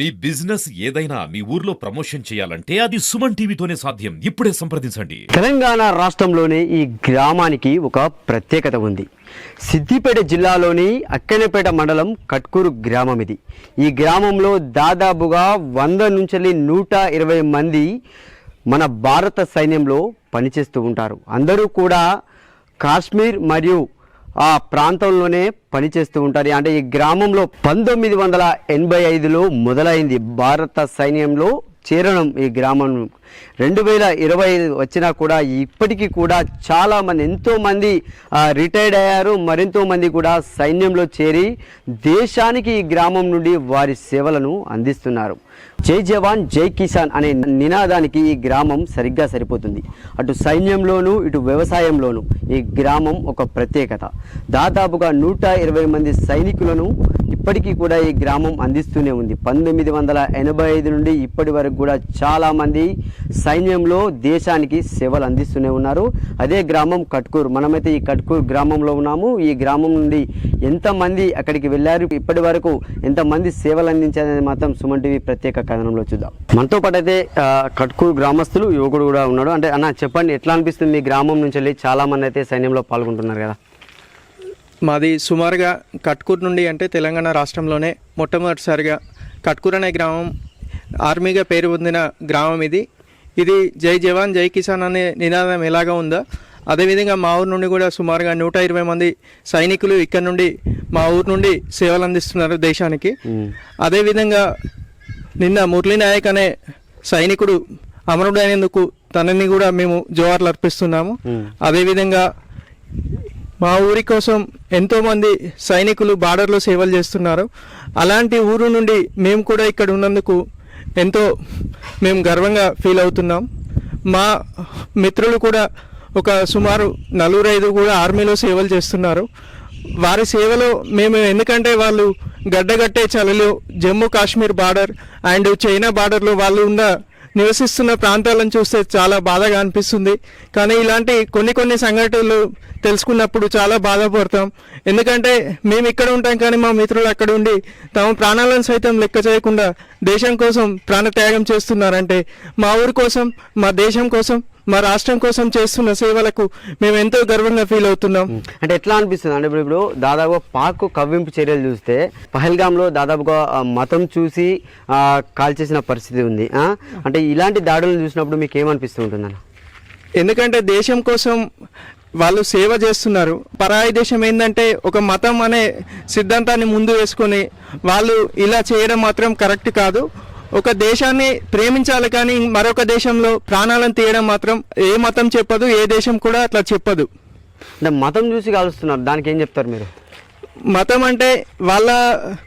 మీ business ఏదైనా మీ ఊర్లో promotion చేయాలంటే అది సుమన్ టీవీతోనే సాధ్యం. ఇప్పుడే సంప్రదించండి. తెలంగాణ రాష్ట్రంలోని ఈ గ్రామానికి ఒక ప్రత్యేకత ఉంది. సిద్దిపేట జిల్లాలోని అక్కెనపేట మండలం కట్కూరు గ్రామం ఇది. ఈ గ్రామంలో దాదాపుగా వంద నుంచి నూట ఇరవై మంది మన భారత సైన్యంలో పనిచేస్తూ ఉంటారు. అందరూ కూడా కాశ్మీర్ మరియు ఆ ప్రాంతంలోనే పనిచేస్తూ ఉంటారు. అంటే ఈ గ్రామంలో పంతొమ్మిది వందల ఎనభై ఐదులో మొదలైంది. భారత సైన్యంలో చేరడం ఈ గ్రామం. రెండు వేల ఇరవై ఐదు వచ్చినా కూడా ఇప్పటికీ కూడా చాలామంది ఎంతోమంది రిటైర్డ్ అయ్యారు. మరెంతో మంది కూడా సైన్యంలో చేరి దేశానికి ఈ గ్రామం నుండి వారి సేవలను అందిస్తున్నారు. జై జవాన్ జై కిసాన్ అనే నినాదానికి ఈ గ్రామం సరిగ్గా సరిపోతుంది. అటు సైన్యంలోనూ ఇటు వ్యవసాయంలోనూ ఈ గ్రామం ఒక ప్రత్యేకత. దాదాపుగా నూట ఇరవై మంది సైనికులను ఇప్పటికీ కూడా ఈ గ్రామం అందిస్తూనే ఉంది. పంతొమ్మిది వందల ఎనభై ఐదు నుండి ఇప్పటి వరకు కూడా చాలామంది సైన్యంలో దేశానికి సేవలు అందిస్తూనే ఉన్నారు. అదే గ్రామం కట్కూరు. మనమైతే ఈ కట్కూరు గ్రామంలో ఉన్నాము. ఈ గ్రామం నుండి ఎంతమంది అక్కడికి వెళ్ళారు? ఇప్పటి వరకు ఎంతమంది సేవలు అందించారనేది మాత్రం సుమన్ టీవీ ప్రత్యేక కథనంలో చూద్దాం. మనతో పాటు అయితే కట్కూర్ గ్రామస్తులు యువకుడు కూడా ఉన్నాడు. అంటే అన్న చెప్పండి ఎట్లా అనిపిస్తుంది మీ గ్రామం నుంచి వెళ్ళి చాలా మంది అయితే సైన్యంలో పాల్గొంటున్నారు కదా? మాది సుమారుగా కట్కూరు నుండి అంటే తెలంగాణ రాష్ట్రంలోనే మొట్టమొదటిసారిగా కట్కూర్ అనే గ్రామం ఆర్మీగా పేరు పొందిన గ్రామం ఇది. ఇది జై జవాన్ జై కిసాన్ అనే నినాదం ఎలాగా ఉందో అదేవిధంగా మా ఊరు నుండి కూడా సుమారుగా నూట ఇరవై మంది సైనికులు ఇక్కడ నుండి మా ఊరు నుండి సేవలు అందిస్తున్నారు దేశానికి. అదేవిధంగా నిన్న మురళీ నాయక్ అనే సైనికుడు అమరుడు అయినందుకు తనని కూడా మేము జోహార్లు అర్పిస్తున్నాము. అదేవిధంగా మా ఊరి కోసం ఎంతోమంది సైనికులు బార్డర్లో సేవలు చేస్తున్నారు. అలాంటి ఊరు నుండి మేము కూడా ఇక్కడ ఉన్నందుకు ఎంతో మేము గర్వంగా ఫీల్ అవుతున్నాం. మా మిత్రులు కూడా ఒక సుమారు నలుగురు ఐదు కూడా ఆర్మీలో సేవలు చేస్తున్నారు. వారి సేవలో మేము ఎందుకంటే వాళ్ళు గడ్డగట్టే చలిలో Jammu Kashmir border and China బార్డర్లో వాళ్ళు ఉన్న నివసిస్తున్న ప్రాంతాలను చూస్తే చాలా బాధగా అనిపిస్తుంది. కానీ ఇలాంటి కొన్ని కొన్ని సంఘటనలు తెలుసుకున్నప్పుడు చాలా బాధపడతాం. ఎందుకంటే మేము ఇక్కడ ఉంటాం కానీ మా మిత్రులు అక్కడ ఉండి తమ ప్రాణాలను సైతం లెక్క చేయకుండా దేశం కోసం ప్రాణత్యాగం చేస్తున్నారంటే మా ఊరి కోసం మా దేశం కోసం మా రాష్ట్రం కోసం చేస్తున్న సేవలకు మేము ఎంతో గర్వంగా ఫీల్ అవుతున్నాం. అంటే ఎట్లా అనిపిస్తుంది అంటే ఇప్పుడు ఇప్పుడు దాదాపు పాక్ కవ్వింపు చర్యలు చూస్తే పహల్గామ్లో దాదాపుగా మతం చూసి కాల్చేసిన పరిస్థితి ఉంది? అంటే ఇలాంటి దాడులను చూసినప్పుడు మీకు ఏమనిపిస్తూ ఉంటుందన్న? ఎందుకంటే దేశం కోసం వాళ్ళు సేవ చేస్తున్నారు. పరాయి దేశం ఏంటంటే ఒక మతం అనే సిద్ధాంతాన్ని ముందు వేసుకొని వాళ్ళు ఇలా చేయడం మాత్రం కరెక్ట్ కాదు. ఒక దేశాన్ని ప్రేమించాలి కానీ మరొక దేశంలో ప్రాణాలను తీయడం మాత్రం ఏ మతం చెప్పదు ఏ దేశం కూడా అట్లా చెప్పదు. అంటే మతం చూసి కాలుస్తున్నారు. దానికి ఏం చెప్తారు మీరు? మతం అంటే వాళ్ళ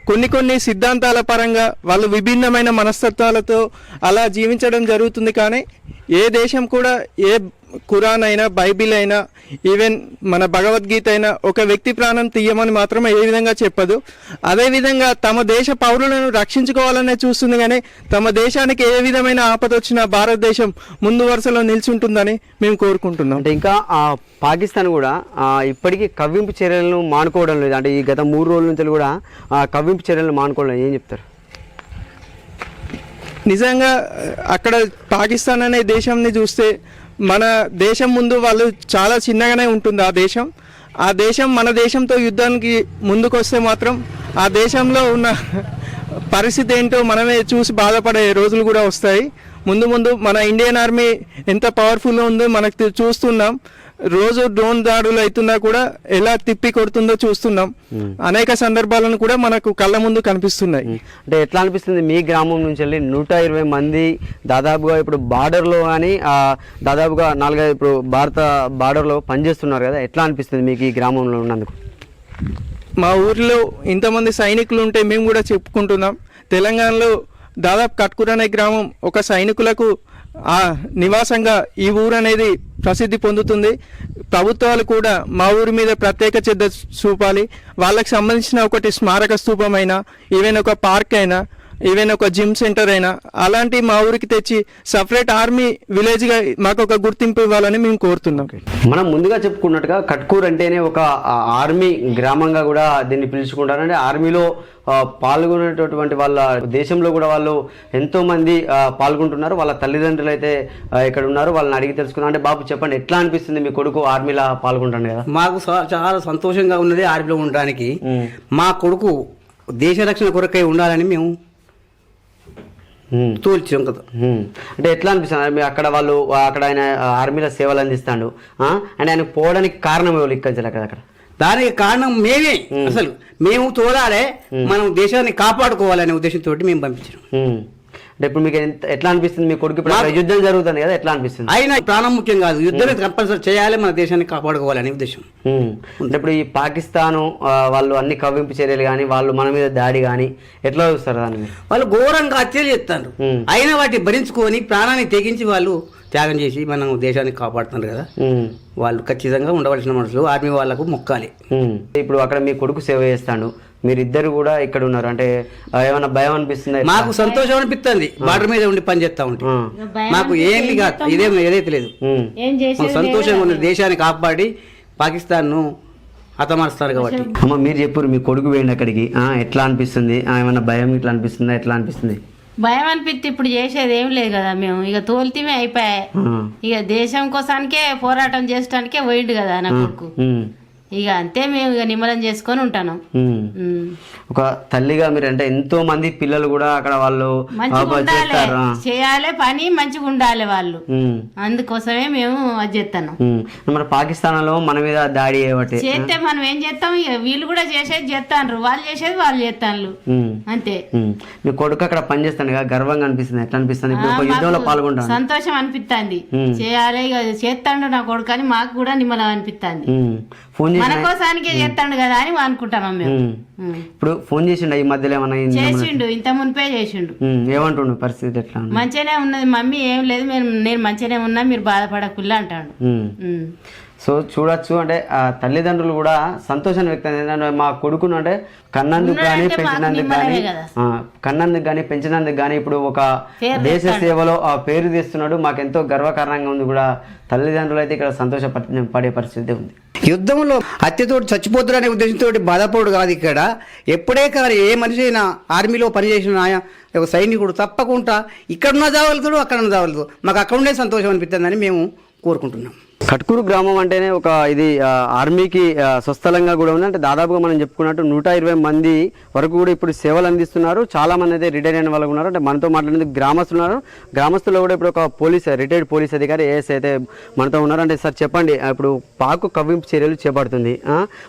కొన్ని కొన్ని సిద్ధాంతాల పరంగా వాళ్ళు విభిన్నమైన మనస్తత్వాలతో అలా జీవించడం జరుగుతుంది కానీ ఏ దేశం కూడా ఏ ఖురాన్ అయినా బైబిల్ అయినా ఈవెన్ మన భగవద్గీత అయినా ఒక వ్యక్తి ప్రాణం తీయమని మాత్రం ఏ విధంగా చెప్పదు. అదేవిధంగా తమ దేశ పౌరులను రక్షించుకోవాలనే చూస్తుంది కానీ తమ దేశానికి ఏ విధమైన ఆపద వచ్చినా భారతదేశం ముందు వరుసలో నిల్చుంటుందని మేము కోరుకుంటున్నాం. అంటే ఇంకా ఆ పాకిస్తాన్ కూడా ఆ, ఇప్పటికీ కవ్వింపు చర్యలను మానుకోవడం లేదు. అంటే ఈ గత మూడు రోజుల నుంచి కూడా ఆ కవ్వింపు చర్యలను మానుకోవడం. ఏం చెప్తారు? నిజంగా అక్కడ పాకిస్తాన్ అనే దేశంని చూస్తే మన దేశం ముందు వాళ్ళు చాలా చిన్నగానే ఉంటుంది ఆ దేశం. ఆ దేశం మన దేశంతో యుద్ధానికి ముందుకొస్తే మాత్రం ఆ దేశంలో ఉన్న పరిస్థితి ఏంటో మనమే చూసి బాధపడే రోజులు కూడా వస్తాయి. ముందు ముందు మన ఇండియన్ ఆర్మీ ఎంత పవర్ఫుల్గా ఉందో మనకు చూస్తున్నాం. రోజు డ్రోన్ దాడులు అవుతున్నా కూడా ఎలా తిప్పి కొడుతుందో చూస్తున్నాం. అనేక సందర్భాలను కూడా మనకు కళ్ళ ముందు కనిపిస్తున్నాయి. అంటే ఎట్లా అనిపిస్తుంది? మీ గ్రామం నుంచి వెళ్ళి నూట ఇరవై మంది దాదాపుగా ఇప్పుడు బార్డర్లో కానీ దాదాపుగా నాలుగైదు ఇప్పుడు భారత బార్డర్లో పనిచేస్తున్నారు కదా. ఎట్లా అనిపిస్తుంది మీకు ఈ గ్రామంలో ఉన్నందుకు? మా ఊర్లో ఇంతమంది సైనికులు ఉంటే మేము కూడా చెప్పుకుంటున్నాం. తెలంగాణలో దాదాపు కట్కూర్ అనే గ్రామం ఒక సైనికులకు నివాసంగా ఈ ఊరు అనేది ప్రసిద్ధి పొందుతుంది. ప్రభుత్వాలు కూడా మా ఊరి మీద ప్రత్యేక శ్రద్ధ చూపాలి. వాళ్ళకి సంబంధించిన ఒకటి స్మారక స్తూపం అయినా ఈవెన్ ఒక పార్క్ అయినా ఈవెన్ ఒక జిమ్ సెంటర్ అయినా. అలాంటి మా ఊరికి తెచ్చి సపరేట్ ఆర్మీ విలేజ్గా మాకు ఒక గుర్తింపు ఇవ్వాలని మేము కోరుతున్నాం. మనం ముందుగా చెప్పుకున్నట్టుగా కట్కూర్ అంటేనే ఒక ఆర్మీ గ్రామంగా కూడా దీన్ని పిలుచుకుంటారు అంటే ఆర్మీలో పాల్గొనేటటువంటి వాళ్ళ దేశంలో కూడా వాళ్ళు ఎంతో మంది ఆ, పాల్గొంటున్నారు. వాళ్ళ తల్లిదండ్రులు అయితే ఇక్కడ ఉన్నారు. వాళ్ళని అడిగి తెలుసుకున్నారు అంటే బాబు చెప్పండి ఎట్లా అనిపిస్తుంది మీ కొడుకు ఆర్మీలో పాల్గొంటాను కదా? మాకు స- చాలా సంతోషంగా ఉన్నది ఆర్మీలో ఉండడానికి. మా కొడుకు దేశ రక్షణ కొరకై ఉండాలని మేము ఉమ్. తోల్చాం కదా. అంటే ఎట్లా అనిపిస్తుంది అక్కడ వాళ్ళు అక్కడ ఆయన ఆర్మీలో సేవలు అందిస్తాడు ఆ? అంటే ఆయన పోవడానికి కారణం ఎవరు ఇక్కడ అక్కడ దానికి కారణం మేమే అసలు మేము తోలాలే మనం దేశాన్ని కాపాడుకోవాలనే ఉద్దేశంతో మేము పంపించాం. అంటే ఇప్పుడు మీకు ఎంత- ఎట్లా అనిపిస్తుంది మీ కొడుకు ఇప్పుడు యుద్ధం జరుగుతుంది కదా ఎట్లా అనిపిస్తుంది అయినా ప్రాణం ముఖ్యం కాదు యుద్ధం కంపల్సరీ చేయాలి మన దేశాన్ని కాపాడుకోవాలనే ఉద్దేశం. అంటే ఇప్పుడు ఈ పాకిస్తాను వాళ్ళు అన్ని కవ్వింపు చర్యలు కానీ వాళ్ళు మన మీద దాడి కానీ ఎట్లా చూస్తారు దాన్ని? వాళ్ళు ఘోరంగా హత్యలు చేస్తారు. అయినా వాటిని భరించుకొని ప్రాణాన్ని తెగించి వాళ్ళు త్యాగం చేసి మనం దేశాన్ని కాపాడుతున్నారు కదా. వాళ్ళు ఖచ్చితంగా ఉండవలసిన మనుషులు ఆర్మీ వాళ్ళకు మొక్కాలి. ఇప్పుడు అక్కడ మీ కొడుకు సేవ చేస్తాడు మీరిద్దరు కూడా ఇక్కడ ఉన్నారు. అంటే ఏమైనా భయం అనిపిస్తుంది మాకు సంతోషం అనిపిస్తుంది. బార్డర్ మీద ఉండి పని చేస్తా ఉంటే. మాకు ఏం కాదు. ఇదేం ఏదైతే లేదు. సంతోషంగా ఉంది దేశాన్ని కాపాడి పాకిస్తాన్ను హతమారుస్తారు కాబట్టి. అమ్మ మీరు చెప్పారు మీ కొడుకు పోయింది అక్కడికి. ఆ, ఎట్లా అనిపిస్తుంది? ఆ, ఏమైనా భయం ఇట్లా అనిపిస్తుందా? ఎట్లా అనిపిస్తుంది? భయం అనిపిస్తే ఇప్పుడు చేసేది ఏం లేదు కదా మేము. ఇక తోలితేమే అయిపోయాయి. ఇక దేశం కోసానికే పోరాటం చేయడానికే పోయిండు కదా నా కొడుకు. ఇక అంతే మేము ఇక నిమ్మలం చేసుకొని ఉంటాను. ఒక తల్లిగా మీరు అంటే ఎంతో మంది పిల్లలు కూడా అక్కడ వాళ్ళు. చేయాలి పని మంచిగా ఉండాలి వాళ్ళు. అందుకోసమే మేము అది చేస్తాను. ఉమ్. మరి పాకిస్తాన్లో మన మీద దాడి చేస్తే మనం ఏం చేస్తాం? వీళ్ళు కూడా చేసేది చేస్తాను వాళ్ళు చేసేది వాళ్ళు చేస్తాను. అంతే. మీ కొడుకు అక్కడ పని చేస్తాను గర్వంగా అనిపిస్తుంది. ఎట్లా అనిపిస్తుంది? యుద్ధంలో పాల్గొంటాను. సంతోషం అనిపిస్తుంది. చేయాలి ఇక చేస్తాడు నా కొడుకు అని మాకు కూడా నిమ్మలం అనిపిస్తుంది. ఫోన్ మన కోసానికే చేస్తాడు కదా అని అనుకుంటున్నాం మేము. ఇప్పుడు ఫోన్ చేసిండు ఈ మధ్యలో ఏమన్నా? చేసిండు ఇంత మునిపే చేసిండు. ఏమంటుండు పరిస్థితి ఎట్లా? మంచిగానే ఉన్నది మమ్మీ ఏం లేదు మేము నేను మంచిగానే ఉన్నా మీరు బాధపడకుల్లా అంటాడు. సో చూడొచ్చు అంటే ఆ తల్లిదండ్రులు కూడా సంతోషాన్ని వ్యక్తం చేస్తారు మా కొడుకును అంటే కన్నందుకు కానీ పెంచినందుకు కానీ. కన్నందుకు కానీ పెంచినందుకు కానీ ఇప్పుడు ఒక దేశ సేవలో ఆ పేరు తీస్తున్నాడు మాకు ఎంతో గర్వకారణంగా ఉంది కూడా తల్లిదండ్రులు అయితే ఇక్కడ సంతోష పడే పరిస్థితి ఉంది యుద్ధంలో హత్యతో చచ్చిపోతారనే ఉద్దేశంతో బాధపడు కాదు ఇక్కడ. ఎప్పుడే కానీ ఏ మనిషి అయినా ఆర్మీలో పనిచేసిన ఆయన ఒక సైనికుడు తప్పకుండా ఇక్కడున్న చావలుతాడు అక్కడ చావలుతాడు మాకు అక్కడ ఉండే సంతోషం అనిపిస్తుందని మేము కోరుకుంటున్నాం. కట్కూరు గ్రామం అంటేనే ఒక ఇది ఆర్మీకి స్వస్థలంగా కూడా ఉంది. అంటే దాదాపుగా మనం చెప్పుకున్నట్టు నూట ఇరవై మంది వరకు కూడా ఇప్పుడు సేవలు అందిస్తున్నారు. చాలా మంది అయితే రిటైర్ అయిన వాళ్ళు ఉన్నారు. అంటే మనతో మాట్లాడేందుకు గ్రామస్తులు ఉన్నారు. గ్రామస్తుల్లో కూడా ఇప్పుడు ఒక పోలీస్ రిటైర్డ్ పోలీస్ అధికారి ఏఎస్ అయితే మనతో ఉన్నారు. అంటే సార్ చెప్పండి ఇప్పుడు పాకు కవ్వింపు చర్యలు చేపడుతుంది.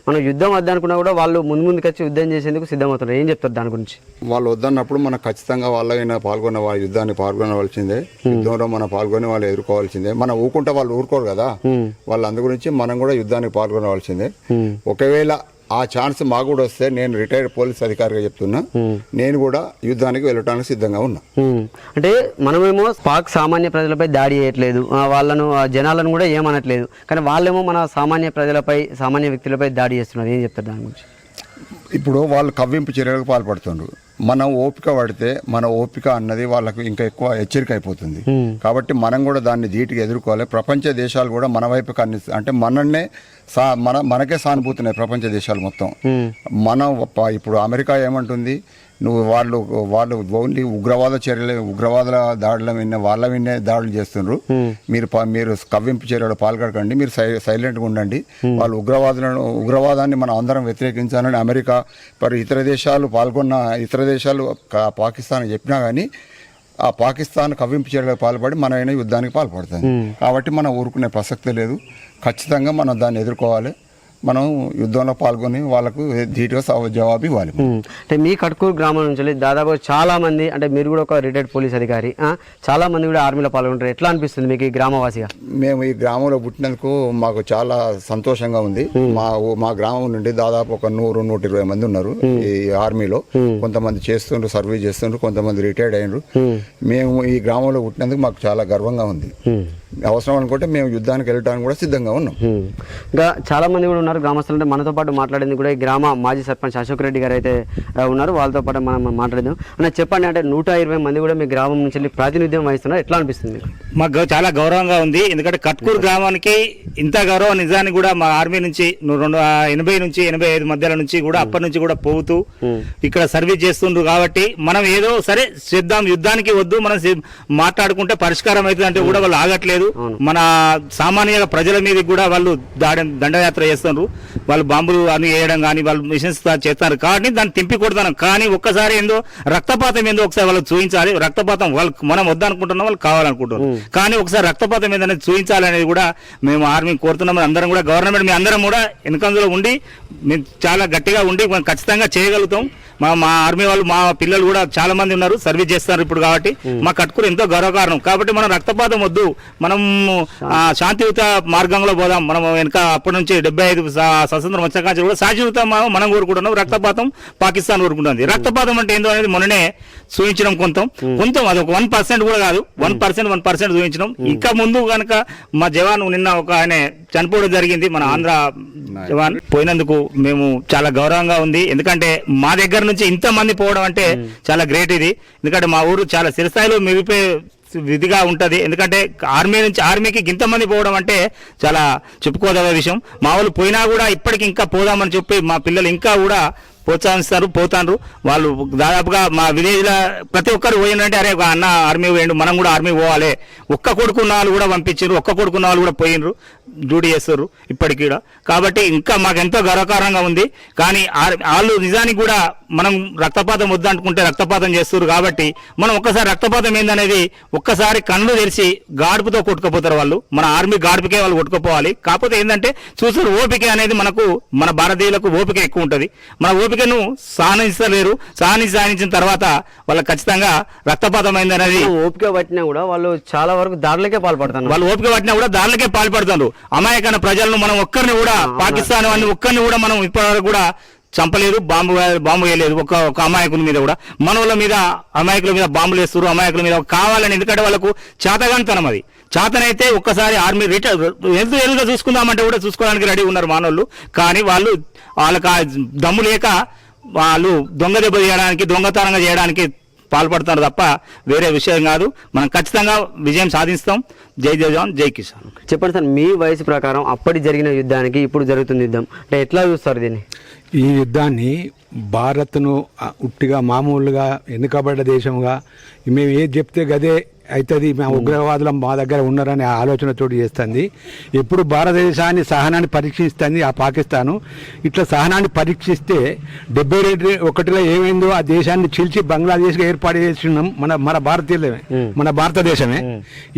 మనం యుద్ధం వద్దనుకున్నా కూడా వాళ్ళు ముందు ముందుకు వచ్చి యుద్ధం చేసేందుకు సిద్ధమవుతున్నారు. ఏం చెప్తారు దాని గురించి? వాళ్ళు వద్దన్నప్పుడు మనం ఖచ్చితంగా వాళ్ళైనా పాల్గొన్న వాళ్ళ యుద్ధాన్ని పాల్గొనవలసిందే. యుద్ధంలో మనం పాల్గొని వాళ్ళు ఎదుర్కోవాల్సిందే. మనం ఊరుకుంటే వాళ్ళు ఊరుకోరు కదా. వాళ్ళు అందు గురించి మనం కూడా యుద్ధానికి పాల్గొనవలసిందే. ఒకవేళ ఆ ఛాన్స్ మాకు కూడా వస్తే నేను రిటైర్డ్ పోలీస్ అధికారిగా చెప్తున్నా. నేను కూడా యుద్ధానికి వెళ్ళటానికి సిద్ధంగా ఉన్నా. అంటే మనమేమో పాక్ సామాన్య ప్రజలపై దాడి చేయట్లేదు. వాళ్ళను ఆ జనాలను కూడా ఏమనట్లేదు. కానీ వాళ్ళేమో మన సామాన్య ప్రజలపై సామాన్య వ్యక్తులపై దాడి చేస్తున్నారు. ఏం చెప్తారు దాని గురించి? ఇప్పుడు వాళ్ళు కవ్వింపు చర్యలకు పాల్పడుతుండ్రు. మనం ఓపిక పడితే మన ఓపిక అన్నది వాళ్ళకు ఇంకా ఎక్కువ హెచ్చరిక అయిపోతుంది కాబట్టి మనం కూడా దాన్ని ధీటుగా ఎదుర్కోవాలి. ప్రపంచ దేశాలు కూడా మన వైపు కన్ని అంటే మనన్నే సా మన మనకే సానుభూతున్నాయి ప్రపంచ దేశాలు మొత్తం. మనం ఇప్పుడు అమెరికా ఏమంటుంది? నువ్వు వాళ్ళు వాళ్ళు ఓన్లీ ఉగ్రవాద చర్యలు ఉగ్రవాదుల దాడుల విన్న వాళ్ళ విన్నే దాడులు చేస్తుండ్రు. మీరు ప- మీరు కవ్వింపు చర్యలు పాల్గొనకండి మీరు సైలెంట్గా ఉండండి. వాళ్ళు ఉగ్రవాదులను ఉగ్రవాదాన్ని మనం అందరం వ్యతిరేకించాలని అమెరికా మరి ఇతర దేశాలు పాల్గొన్న ఇతర దేశాలు పాకిస్తాన్ చెప్పినా కానీ ఆ పాకిస్తాన్ కవ్వింపు చర్యలకు పాల్పడి మనమైనా యుద్ధానికి పాల్పడుతుంది కాబట్టి మనం ఊరుకునే ప్రసక్తి లేదు. ఖచ్చితంగా మనం దాన్ని ఎదుర్కోవాలి. మనం యుద్ధంలో పాల్గొని వాళ్ళకు ధీటుగా జవాబు ఇవ్వాలి. అంటే మీ కట్కూరు గ్రామం నుంచి దాదాపు చాలా మంది అంటే మీరు కూడా ఒక రిటైర్డ్ పోలీస్ అధికారి చాలా మంది కూడా ఆర్మీలో పాల్గొంటారు. ఎట్లా అనిపిస్తుంది మీకు ఈ గ్రామవాసిగా? మేము ఈ గ్రామంలో పుట్టినందుకు మాకు చాలా సంతోషంగా ఉంది. మా మా గ్రామం నుండి దాదాపు ఒక నూరు నూట ఇరవై మంది ఉన్నారు ఈ ఆర్మీలో. కొంతమంది చేస్తుండ్రు సర్వీస్ చేస్తుండ్రు కొంతమంది రిటైర్డ్ అయినరు. మేము ఈ గ్రామంలో పుట్టినందుకు మాకు చాలా గర్వంగా ఉంది. అవసరం అనుకుంటే మేము యుద్ధానికి వెళ్ళడానికి కూడా సిద్ధంగా ఉన్నాం. ఇంకా చాలా మంది కూడా ఉన్నారు గ్రామస్తులు అంటే మనతో పాటు మాట్లాడింది కూడా ఈ గ్రామ మాజీ సర్పంచ్ అశోక్ రెడ్డి గారు అయితే ఉన్నారు. వాళ్ళతో పాటు మనం మాట్లాడదాం అన్న చెప్పండి అంటే నూట ఇరవై మంది కూడా మీ గ్రామం నుంచి వెళ్ళి ప్రాతినిధ్యం వహిస్తున్నారు. ఎట్లా అనిపిస్తుంది మీకు? చాలా గౌరవంగా ఉంది. ఎందుకంటే కట్కూరు గ్రామానికి ఇంత గౌరవం నిజానికి కూడా మా ఆర్మీ నుంచి రెండు ఎనభై నుంచి ఎనభై ఐదు మధ్యలో నుంచి కూడా అప్పటి నుంచి కూడా పోతూ ఇక్కడ సర్వీస్ చేస్తుండ్రు కాబట్టి మనం ఏదో సరే చేద్దాం యుద్ధానికి వద్దు మనం మాట్లాడుకుంటే పరిష్కారం అవుతుంది అంటే కూడా వాళ్ళు ఆగట్లేదు. మన సామాన్య ప్రజల మీద కూడా వాళ్ళు దాడి దండయాత్ర చేస్తున్నారు. వాళ్ళు బాంబులు అని వేయడం కానీ వాళ్ళు మిషన్స్ చేస్తారు కాబట్టి దాన్ని తింపి కొడతాను కానీ ఒక్కసారి ఏందో రక్తపాతం ఏందో ఒకసారి వాళ్ళకి చూపించాలి. రక్తపాతం వాళ్ళు మనం వద్దనుకుంటున్నాం వాళ్ళు కావాలనుకుంటున్నారు. కానీ ఒకసారి రక్తపాతం ఏదనేది చూపించాలి అనేది కూడా మేము ఆర్మీ కోరుతున్నాం. అందరం కూడా గవర్నమెంట్ మీ అందరం కూడా వెనకందులో ఉండి మేము చాలా గట్టిగా ఉండి మనం ఖచ్చితంగా చేయగలుగుతాం. మా మా ఆర్మీ వాళ్ళు మా పిల్లలు కూడా చాలా మంది ఉన్నారు. సర్వీస్ చేస్తున్నారు ఇప్పుడు కాబట్టి. మా కట్టుకుని ఎంతో గౌరవకారణం. కాబట్టి మనం రక్తపాతం వద్దు. మనం ఆ, శాంతియుత మార్గంలో పోదాం. మనం వెనక అప్పటి నుంచి డెబ్బై ఐదు స్వతంత్రం వచ్చాక కూడా శాంతియుత మనం కోరుకుంటున్నాం. రక్తపాతం పాకిస్తాన్ కోరుకుంటుంది. రక్తపాతం అంటే ఏందో అనేది మొన్ననే చూపించడం కొంత. కొంత అది ఒక వన్ పర్సెంట్ కూడా కాదు. వన్ పర్సెంట్ వన్ పర్సెంట్ చూపించడం ఇంకా ముందు కనుక మా జవాన్ నిన్న ఒక ఆయన చనిపోవడం జరిగింది. మన ఆంధ్ర జవాన్ పోయినందుకు మేము చాలా గౌరవంగా ఉంది. ఎందుకంటే మా దగ్గర నుంచి ఇంత మంది పోవడం అంటే చాలా గ్రేట్ ఇది. ఎందుకంటే మా ఊరు చాలా చిరస్థాయిలో మిగిలిపోయే విధిగా ఉంటుంది. ఎందుకంటే ఆర్మీ నుంచి ఆర్మీకి ఇంతమంది పోవడం అంటే చాలా చెప్పుకోదగ్గ విషయం. మా వాళ్ళు పోయినా కూడా ఇప్పటికి ఇంకా పోదామని చెప్పి మా పిల్లలు ఇంకా కూడా ప్రోత్సహిస్తారు పోతాండ్రు. వాళ్ళు దాదాపుగా మా విలేజ్లో ప్రతి ఒక్కరు పోయిందంటే అరే ఒక అన్న ఆర్మీ పోయిండు మనం కూడా ఆర్మీ పోవాలి. ఒక్క కొడుకున్న వాళ్ళు కూడా పంపించారు ఒక్క కొడుకున్న వాళ్ళు కూడా పోయినరు డ్యూటీ చేస్తారు ఇప్పటికి కూడా. కాబట్టి ఇంకా మాకు ఎంతో గర్వకారంగా ఉంది. కానీ వాళ్ళు నిజానికి కూడా మనం రక్తపాతం వద్దనుకుంటే రక్తపాతం చేస్తారు కాబట్టి మనం ఒక్కసారి రక్తపాతం ఏందనేది ఒక్కసారి కళ్ళు తెరిచి గాడుపుతో కొట్టుకుపోతారు వాళ్ళు. మన ఆర్మీ గాడుపుకే వాళ్ళు కొట్టుకుపోవాలి. కాకపోతే ఏంటంటే చూసారు ఓపిక అనేది మనకు మన భారతీయులకు ఓపిక ఎక్కువ ఉంటుంది. మన ఓపికను సహనిస్తలేరు. సహనించి సహనించిన తర్వాత వాళ్ళకి ఖచ్చితంగా రక్తపాతం అయింది అనేది ఓపిక పట్టినా కూడా వాళ్ళు చాలా వరకు దాడులకే పాల్పడుతున్నారు వాళ్ళు ఓపిక పట్టినా కూడా దానికే పాల్పడుతున్నారు అమాయకమైన ప్రజలను మనం ఒక్కరిని కూడా పాకిస్తాన్ అని ఒక్కరిని కూడా మనం ఇప్పటివరకు కూడా చంపలేదు బాంబు బాంబు వేయలేదు. ఒక ఒక అమాయకుల మీద కూడా. మనవుల మీద అమాయకుల మీద బాంబులు వేస్తారు అమాయకుల మీద కావాలని ఎందుకంటే వాళ్ళకు చేతగాంతనం అది. చేతనైతే ఒక్కసారి ఆర్మీ రిటైర్ ఎంత ఎదురుగా చూసుకుందామంటే కూడా చూసుకోవడానికి రెడీ ఉన్నారు మానవులు కానీ వాళ్ళు వాళ్ళకి ఆ దమ్ము లేక వాళ్ళు దొంగ దెబ్బ చేయడానికి దొంగతనంగా చేయడానికి పాల్పడుతున్నారు తప్ప వేరే విషయం కాదు. మనం ఖచ్చితంగా విజయం సాధిస్తాం. జై జై జవాన్ జై కిసాన్. చెప్పండి సార్ మీ వయసు ప్రకారం అప్పటి జరిగిన యుద్ధానికి ఇప్పుడు జరుగుతున్న యుద్ధం. అంటే ఎట్లా చూస్తారు దీన్ని? ఈ యుద్ధాన్ని భారత్ను ఉట్టిగా మామూలుగా ఎన్నుకబడ్డ దేశంగా మేము ఏది చెప్తే గదే అవుతుంది. మా ఉగ్రవాదులు మా దగ్గర ఉన్నారనే ఆలోచనతోటి చేస్తుంది. ఎప్పుడు భారతదేశాన్ని సహనాన్ని పరీక్షిస్తుంది ఆ పాకిస్తాను. ఇట్లా సహనాన్ని పరీక్షిస్తే డెబ్బై రెండు ఒకటిలో ఏమైందో ఆ దేశాన్ని చిల్చి బంగ్లాదేశ్గా ఏర్పాటు చేసినాం మన మన భారతీయులమే. మన భారతదేశమే.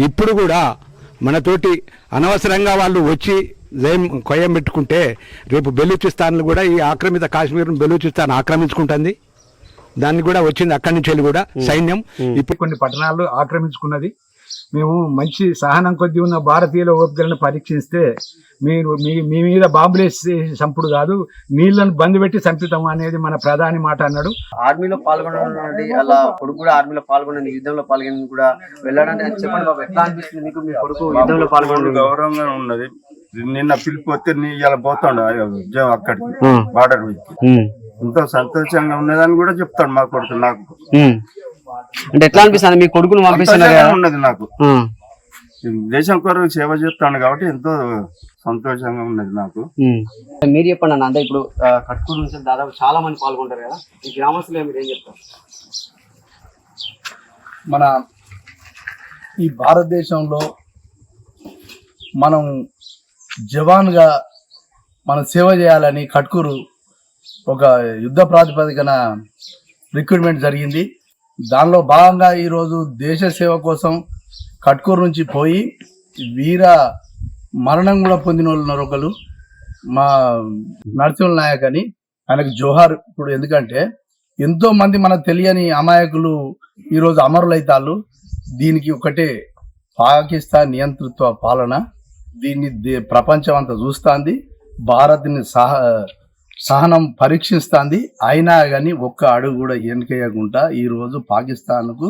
ఇప్పుడు కూడా మనతోటి అనవసరంగా వాళ్ళు వచ్చి జయం కొయ్యం పెట్టుకుంటే రేపు బెలూచిస్తాన్లు కూడా ఈ ఆక్రమిత కాశ్మీర్ను బెలూచిస్తాన్ ఆక్రమించుకుంటుంది. దాన్ని కూడా వచ్చింది అక్కడి నుంచి వెళ్ళి కూడా సైన్యం. ఇప్పుడు కొన్ని పట్టణాలు ఆక్రమించుకున్నది. మేము మంచి సహనం కొద్ది ఉన్న భారతీయుల ఓపికలను పరీక్షిస్తే మీరు మీ మీ మీద బాంబులేసి చంపుడు కాదు నీళ్ళను బంద్ పెట్టి చంపుతాము అనేది మన ప్రధాని మాట అన్నాడు. ఆర్మీలో పాల్గొనడానికి అలా కొడుకు కూడా ఆర్మీలో పాల్గొనని యుద్ధంలో పాల్గొని కూడా వెళ్ళడానికి చెప్పండి బాబు. ఎట్లా అనిపిస్తుంది మీకు మీ కొడుకు యుద్ధంలో పాల్గొనడం? గౌరవంగా ఉన్నది. నిన్న పిలిపి వస్తే నీ ఇలా పోతాడు అక్కడికి. బార్డర్ ఎంతో సంతోషంగా ఉన్నదని కూడా చెప్తాడు మా కొడుకు నాకు. అంటే ఎట్లా అనిపిస్తుంది? మీ కొడుకును పంపిస్తున్నారు ఉన్నది నాకు. దేశం కొరకు సేవ చేస్తాడు కాబట్టి ఎంతో సంతోషంగా ఉన్నది నాకు. మీరు చెప్పండి అన్న అంటే ఇప్పుడు కట్కూరు నుంచి దాదాపు చాలా మంది పాల్గొంటారు కదా? ఈ గ్రామస్తులు మీరు ఏం చెప్తారు? మన ఈ భారతదేశంలో మనం జవాన్గా మనం సేవ చేయాలని కట్కూరు ఒక యుద్ధ ప్రాతిపదికన రిక్రూట్మెంట్ జరిగింది. దానిలో భాగంగా ఈరోజు దేశ సేవ కోసం కట్కూరు నుంచి పోయి వీర మరణం కూడా పొందిన వాళ్ళు ఉన్నారు ఒకరు మా నరసింహ నాయక్ అని. ఆయనకు జోహార్ ఇప్పుడు ఎందుకంటే ఎంతో మంది మనకు తెలియని అమాయకులు ఈరోజు అమరులైతాళ్ళు. దీనికి ఒకటే పాకిస్తాన్ నియంతృత్వ పాలన. దీన్ని దే- ప్రపంచం అంతా చూస్తాంది. భారత్ని సహ సహనం పరీక్షిస్తుంది. అయినా కానీ ఒక్క అడుగు కూడా వెనకేయకుండా ఈరోజు పాకిస్తాన్కు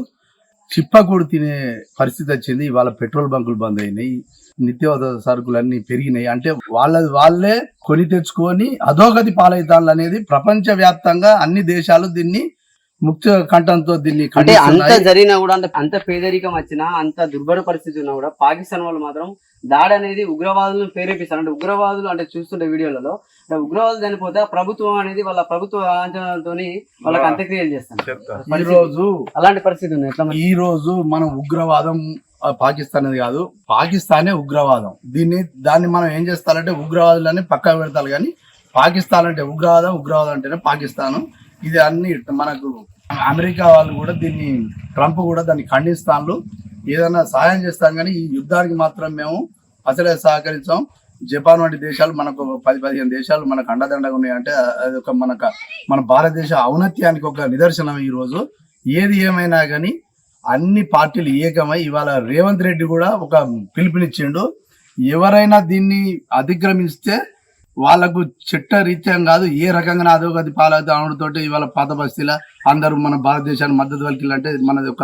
చిప్పకూడు తినే పరిస్థితి వచ్చింది. ఇవాళ పెట్రోల్ బంకులు బంద్ అయినాయి. నిత్యావసర సరుకులన్నీ పెరిగినాయి. అంటే వాళ్ళది వాళ్ళే కొని తెచ్చుకొని అధోగతి పాలవుతాళ్ళు అనేది ప్రపంచవ్యాప్తంగా అన్ని దేశాలు దీన్ని ముఖ్య కంఠంతో దీన్ని అంటే అంత. జరిగినా కూడా అంత అంత పేదరికం వచ్చినా అంత దుర్భర పరిస్థితి ఉన్నా కూడా పాకిస్తాన్ వాళ్ళు మాత్రం దాడి అనేది ఉగ్రవాదులను ప్రేరేపిస్తారు. అంటే ఉగ్రవాదులు అంటే చూస్తుంటే వీడియోలలో అంటే ఉగ్రవాదులు చనిపోతే ప్రభుత్వం అనేది వాళ్ళ ప్రభుత్వ లాంఛనాలతో వాళ్ళకి అంత్యక్రియలు చేస్తారు. ఈ రోజు అలాంటి పరిస్థితి ఉంది. ఎట్లా మరి? ఈ రోజు మనం ఉగ్రవాదం పాకిస్తాన్ అనేది కాదు పాకిస్తానే ఉగ్రవాదం. దీన్ని దాన్ని మనం ఏం చేస్తారంటే ఉగ్రవాదులని పక్కన పెడతారు కానీ పాకిస్తాన్ అంటే ఉగ్రవాదం ఉగ్రవాదం అంటేనే పాకిస్తాన్. ఇది అన్ని మనకు అమెరికా వాళ్ళు కూడా దీన్ని ట్రంప్ కూడా దాన్ని ఖండిస్తాను ఏదైనా సహాయం చేస్తాం కానీ ఈ యుద్ధానికి మాత్రం మేము అసలే సహకరించాం. జపాన్ వంటి దేశాలు మనకు ఒక పది పదిహేను దేశాలు మనకు అండదండగా ఉన్నాయంటే అది ఒక మనకు మన భారతదేశ ఔన్నత్యానికి ఒక నిదర్శనం ఈ రోజు. ఏది ఏమైనా కానీ అన్ని పార్టీలు ఏకమై ఇవాళ రేవంత్ రెడ్డి కూడా ఒక పిలుపునిచ్చిండు. ఎవరైనా దీన్ని అతిక్రమిస్తే వాళ్ళకు చట్ట రీత్యం కాదు ఏ రకంగా అధోగతి పాలవుతా అనడంతో ఇవాళ పాత బస్తీల అందరూ మన భారతదేశాన్ని మద్దతు పలికిలంటే మనది ఒక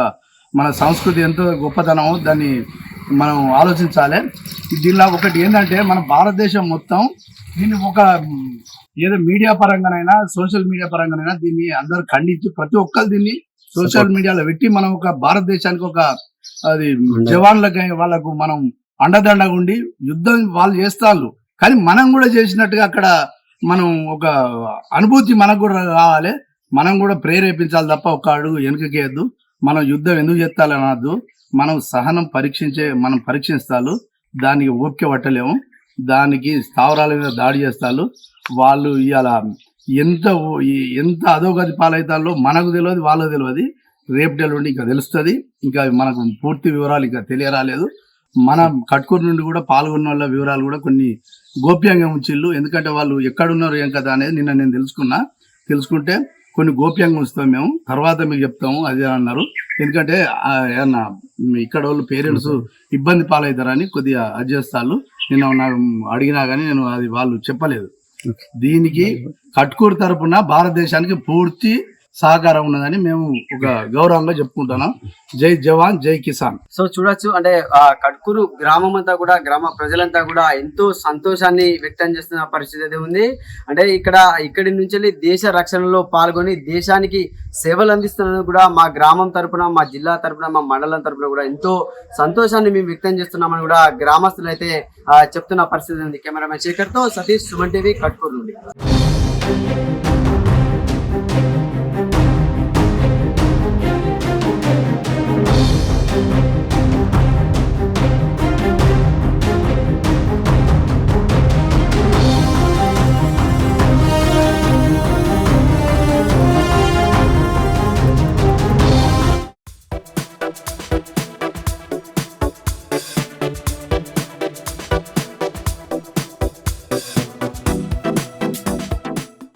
మన సంస్కృతి ఎంతో గొప్పతనమో. దాన్ని మనం ఆలోచించాలి. దీనిలో ఒకటి ఏంటంటే మన భారతదేశం మొత్తం దీన్ని ఒక ఏదో మీడియా పరంగానైనా సోషల్ మీడియా పరంగానైనా దీన్ని అందరు ఖండించి ప్రతి ఒక్కరు దీన్ని సోషల్ మీడియాలో పెట్టి మనం ఒక భారతదేశానికి ఒక అది జవాన్లకి వాళ్ళకు మనం అండదండగా ఉండి యుద్ధం వాళ్ళు చేస్తారు కానీ మనం కూడా చేసినట్టుగా అక్కడ మనం ఒక అనుభూతి మనకు కూడా రావాలి. మనం కూడా ప్రేరేపించాలి తప్ప ఒక అడుగు వెనుకకేయద్దు మనం యుద్ధం ఎందుకు చేస్తాలని అనద్దు. మనం సహనం పరీక్షించే మనం పరీక్షిస్తాలు దానికి ఓపిక పట్టలేము. దానికి స్థావరాల మీద దాడి చేస్తారు. వాళ్ళు ఇవాళ ఎంత ఎంత అధోగతి పాలవుతాలో మనకు తెలియదు వాళ్ళకు తెలియదు. రేపు డెల్లుండి ఇంకా తెలుస్తుంది. ఇంకా మనకు పూర్తి వివరాలు ఇంకా తెలియరాలేదు. మన కట్కూరు నుండి కూడా పాల్గొన్న వాళ్ళ వివరాలు కూడా కొన్ని గోప్యంగా ఉంచిళ్ళు. ఎందుకంటే వాళ్ళు ఎక్కడున్నారు ఏం కదా అనేది నిన్న నేను తెలుసుకున్నా. తెలుసుకుంటే కొన్ని గోప్యంగా ఉంచుతాం మేము. తర్వాత మీకు చెప్తాము అదే అన్నారు. ఎందుకంటే ఏమన్నా ఇక్కడ వాళ్ళు పేరెంట్స్ ఇబ్బంది పాలవుతారని కొద్దిగా అడ్జస్తాలు నిన్న నాకు అడిగినా కానీ నేను అది వాళ్ళు చెప్పలేదు. దీనికి కట్కూరు తరపున భారతదేశానికి పూర్తి సహకారం ఉన్నదని మేము ఒక గౌరవంగా చెప్పుకుంటున్నాం. జై జవాన్ జై కిసాన్. సో చూడొచ్చు అంటే ఆ కట్కూరు గ్రామం అంతా కూడా గ్రామ ప్రజలంతా కూడా ఎంతో సంతోషాన్ని వ్యక్తం చేస్తున్న పరిస్థితి అయితే ఉంది. అంటే ఇక్కడ ఇక్కడి నుంచి వెళ్ళి దేశ రక్షణలో పాల్గొని దేశానికి సేవలు అందిస్తున్నందుకు కూడా మా గ్రామం తరపున మా జిల్లా తరపున మా మండలం తరపున కూడా ఎంతో సంతోషాన్ని మేము వ్యక్తం చేస్తున్నామని కూడా గ్రామస్తులు అయితే చెప్తున్న పరిస్థితి ఉంది. కెమెరామెన్ శేఖర్తో సతీష్ సుమన్ టీవీ కట్కూరు నుండి.